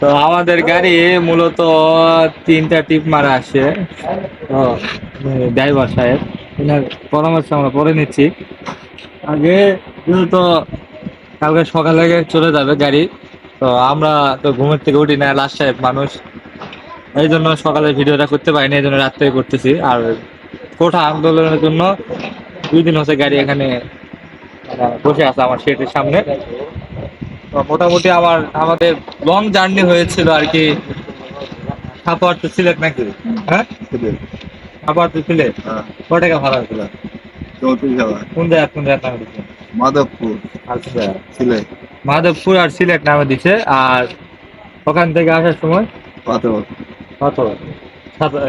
তো আমাদের গাড়ি মূলত তিনটা টিপ মারা আসছে তো ড্রাইভার সাহেব পরামর্শ আমরা পরে নিচ্ছি। আগে তো কালকে সকাল সকালে চলে যাবে গাড়ি, তো আমরা তো ঘুমের থেকে উঠি না লাস্ট সাহেব মানুষ। এই জন্য সকালে ভিডিওটা করতে পারিনি, এই জন্য রাত্রে করতেছি। আর কোঠা আন্দোলনের জন্য দুই দিন হচ্ছে গাড়ি এখানে বসে আছে আমার শেটের সামনে। মোটামুটি আমার আমাদের লং জার্নি হয়েছিল আর কি সাপার তো সিলেট নাকি? হ্যাঁ? সাপার তো সিলেট? হ্যাঁ, ক টাকা ভাড়া ছিল? চৌত্রিশ হাজার। কোন জায়গা কোন জায়গা নামে দিচ্ছে মাধবপুর। আচ্ছা। সিলেট। মাধবপুর আর সিলেট নামে দিচ্ছে আর ওখান থেকে আসার সময়? পাথর।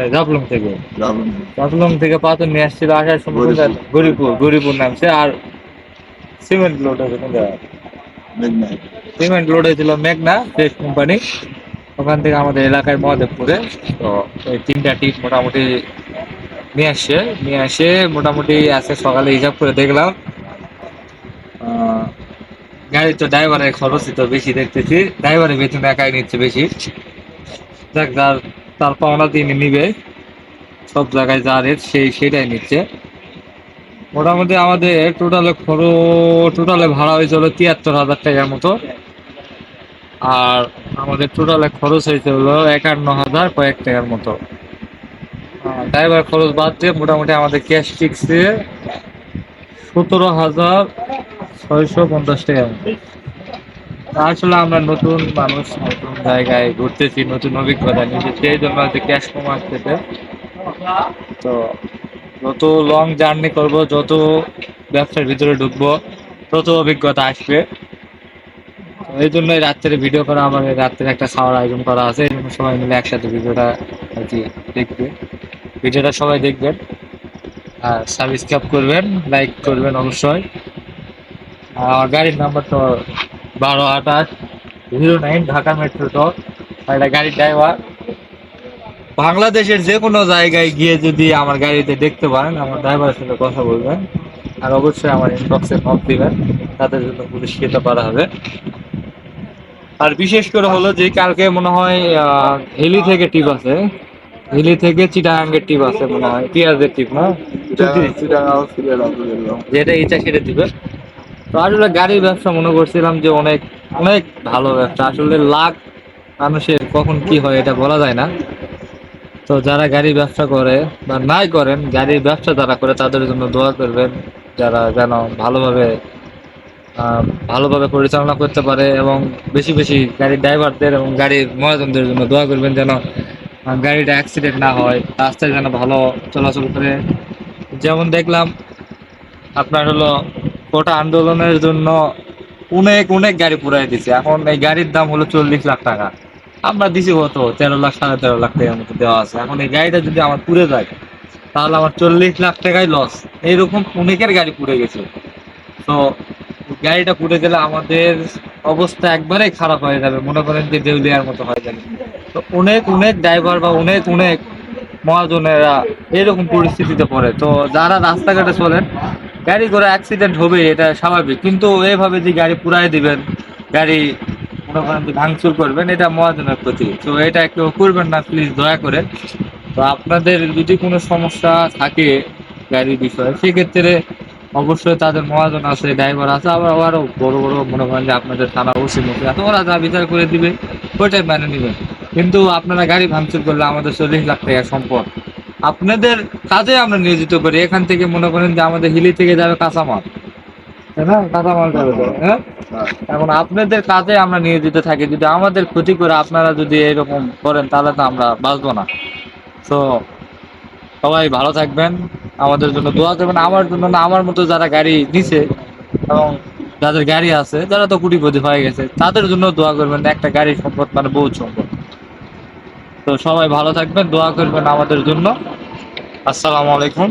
এ, জাফলং থেকে। জাফলং। থেকে পাথর নিয়ে আসছিল। আসার সময় গরিপুর। গরিপুর নামছে। আর সিমেন্ট লোড হয়েছে কোন জায়গায়? সিমেন্ট লোড হয়েছিল মেঘনা ফ্রেশ কোম্পানি। ওখান থেকে আমাদের এলাকায় মহাদেবপুরে। তো এই তিনটা টিপ মোটামুটি নিয়ে আসছে নিয়ে আসে। মোটামুটি আজকে সকালে হিসাব করে দেখলাম। গাড়ির তো ড্রাইভারের খরচই তো বেশি দেখতেছি। ড্রাইভারের বেতন একাই নিচ্ছে বেশি। যাক যার তার পাওনা তিনি নিবে। সব জায়গায় যা রেট সেই, সেটাই নিচ্ছে। মোটামুটি আমাদের টোটালে খরচ টোটালে ভাড়া হয়েছিল তিয়াত্তর হাজার টাকার মতো। আর আমাদের টোটালে খরচ হয়েছে হলো একান্ন হাজার কয়েক টাকার মতো। ড্রাইভার খরচ বাদ দিয়ে মোটামুটি আমাদের ক্যাশ টিক্সে সতেরো হাজার ছয়শো পঞ্চাশ টাকা। আসলে আমরা নতুন মানুষ, নতুন জায়গায় ঘুরতেছি, নতুন অভিজ্ঞতা নিতেছি সেই জন্য হয়তো ক্যাশ কম আসতেছে। তো যত লং জার্নি করব, যত ব্যবসার ভিতরে ঢুকবো, তত অভিজ্ঞতা আসবে। এই জন্যই রাত্রে ভিডিও করা, আমার রাত্রে একটা খাওয়ার আয়োজন করা আছে, এই জন্য সবাই মিলে একসাথে ভিডিওটা আর কি দেখবে। ভিডিওটা সবাই দেখবেন, আর সাবস্ক্রাইব করবেন লাইক করবেন অবশ্যই। আর গাড়ির নাম্বার তো বারো আঠাশ জিরো নাইন ঢাকা মেট্রো ট আর এটা গাড়ির ড্রাইভার বাংলাদেশের যে কোনো জায়গায় গিয়ে যদি আমার গাড়িতে দেখতে পারেন আমার ড্রাইভারের সাথে কথা বলবেন আর অবশ্যই আমার ইনবক্সে নক দিবেন তাদের জন্য পুরস্কৃত করা হবে। আর বিশেষ করে হলো যে কালকে মনে হয় হিলি থেকে টিপ আছে। হিলি থেকে চিটাগাঙ্গের টিপ আছে মনে হয় পেঁয়াজের টিপ না? যেটা ইচ্ছা সেটা দিবে তো আসলে গাড়ির ব্যবসা মনে করছিলাম যে অনেক অনেক ভালো ব্যবসা। আসলে লাখ মানুষের কখন কি হয় এটা বলা যায় না। তো যারা গাড়ি ব্যবসা করে বা নাই করেন, গাড়ির ব্যবসা যারা করে তাদের জন্য দোয়া করবেন, যারা যেন ভালোভাবে ভালোভাবে পরিচালনা করতে পারে এবং বেশি বেশি গাড়ির ড্রাইভারদের এবং গাড়ির মহাজনদের জন্য দোয়া করবেন যেন গাড়িটা অ্যাক্সিডেন্ট না হয়, রাস্তায় যেন ভালো চলাচল করে। যেমন দেখলাম, আপনার হলো কোটা আন্দোলনের জন্য অনেক অনেক গাড়ি পুরাই দিছে। এখন এই গাড়ির দাম হলো চল্লিশ লাখ টাকা। আমরা দিছি কত? তেরো লাখ, সাড়ে তেরো লাখ টাকার মতো দেওয়া আছে। এখন এই গাড়িটা যদি আমার পুড়ে যায়, তাহলে আমার চল্লিশ লাখ টাকাই লস এইরকম অনেকের গাড়ি পুড়ে গেছে। তো গাড়িটা পুড়ে গেলে আমাদের অবস্থা একবারেই খারাপ হয়ে যাবে। মনে করেন যে দেউলিয়ার মতো হয়ে যাবে। তো অনেক অনেক ড্রাইভার বা অনেক অনেক মহাজনেরা এরকম পরিস্থিতিতে পড়ে। তো যারা রাস্তাঘাটে চলেন, গাড়ি করে অ্যাক্সিডেন্ট হবে এটা স্বাভাবিক। কিন্তু এইভাবে যে গাড়ি পুরাই দিবেন, গাড়ি যে ভাঙচুর করবেন, এটা মহাজনের প্রতি। তো এটা কেউ করবেন না প্লিজ দয়া করে। তো আপনাদের যদি কোনো সমস্যা থাকে গাড়ির বিষয়ে, সেক্ষেত্রে অবশ্যই তাদের মহাজন আছে ড্রাইভার আছে, আবার আরও বড় বড় মনে করেন যে আপনাদের থানা ওসি মুখে আছে, ওরা যা বিচার করে দিবে, ওইটাই মেনে নেবেন কিন্তু আপনারা গাড়ি ভাঙচুর করলে আমাদের চল্লিশ লাখ টাকা সম্পদ। আপনাদের কাজে আমরা নিয়োজিত করি, এখান থেকে মনে করেন যে আমাদের হিলি থেকে যাবে কাঁচামাল। এখন আপনাদের কাজে আমরা নিয়োজিত থাকি। যদি আমাদের ক্ষতি করে আপনারা যদি এরকম করেন তাহলে তো আমরা বাঁচবো না। তো সবাই ভালো থাকবেন। আমাদের জন্য দোয়া করবেন। আমার জন্য না আমার মতো যারা গাড়ি নিছে এবং যাদের গাড়ি আছে যারা তো কুটিপতি হয়ে গেছে তাদের জন্য দোয়া করবেন একটা গাড়ির সম্পদ মানে বহুত সম্পদ। তো সবাই ভালো থাকবেন দোয়া করবেন আমাদের জন্য। আসসালামু আলাইকুম।